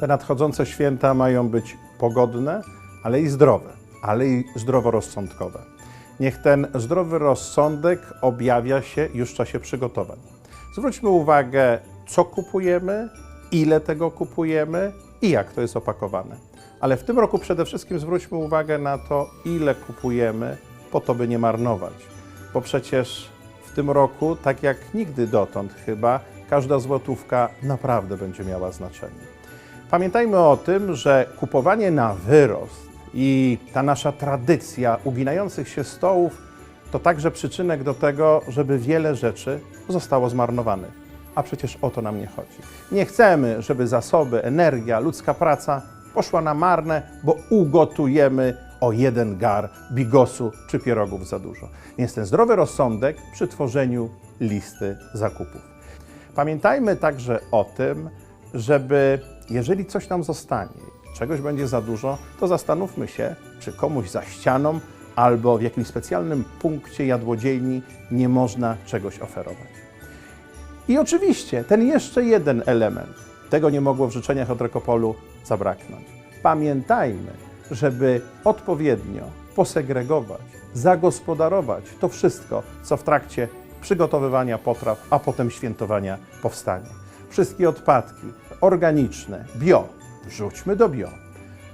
Te nadchodzące święta mają być pogodne, ale i zdrowe, ale i zdroworozsądkowe. Niech ten zdrowy rozsądek objawia się już w czasie przygotowań. Zwróćmy uwagę, co kupujemy, ile tego kupujemy i jak to jest opakowane. Ale w tym roku przede wszystkim zwróćmy uwagę na to, ile kupujemy, po to, by nie marnować. Bo przecież w tym roku, tak jak nigdy dotąd chyba, każda złotówka naprawdę będzie miała znaczenie. Pamiętajmy o tym, że kupowanie na wyrost i ta nasza tradycja uginających się stołów to także przyczynek do tego, żeby wiele rzeczy zostało zmarnowanych. A przecież o to nam nie chodzi. Nie chcemy, żeby zasoby, energia, ludzka praca poszła na marne, bo ugotujemy o jeden gar bigosu czy pierogów za dużo. Więc ten zdrowy rozsądek przy tworzeniu listy zakupów. Pamiętajmy także o tym, żeby jeżeli coś nam zostanie, czegoś będzie za dużo, to zastanówmy się, czy komuś za ścianą albo w jakimś specjalnym punkcie jadłodziejni nie można czegoś oferować. I oczywiście ten jeszcze jeden element, tego nie mogło w życzeniach od Rekopolu zabraknąć. Pamiętajmy, żeby odpowiednio posegregować, zagospodarować to wszystko, co w trakcie przygotowywania potraw, a potem świętowania powstanie. Wszystkie odpadki organiczne, bio, wrzućmy do bio,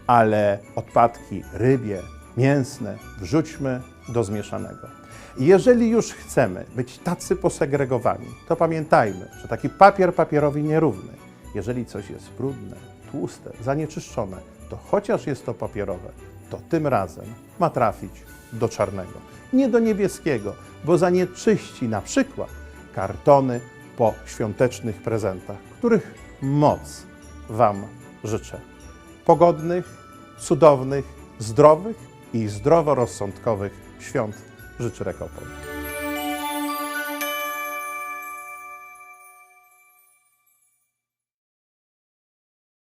ale odpadki rybie, mięsne wrzućmy do zmieszanego. Jeżeli już chcemy być tacy posegregowani, to pamiętajmy, że taki papier papierowi nierówny, jeżeli coś jest brudne, tłuste, zanieczyszczone, to chociaż jest to papierowe, to tym razem ma trafić do czarnego, nie do niebieskiego, bo zanieczyści na przykład kartony po świątecznych prezentach, których moc Wam życzę. Pogodnych, cudownych, zdrowych i zdroworozsądkowych świąt życzy Rekopol.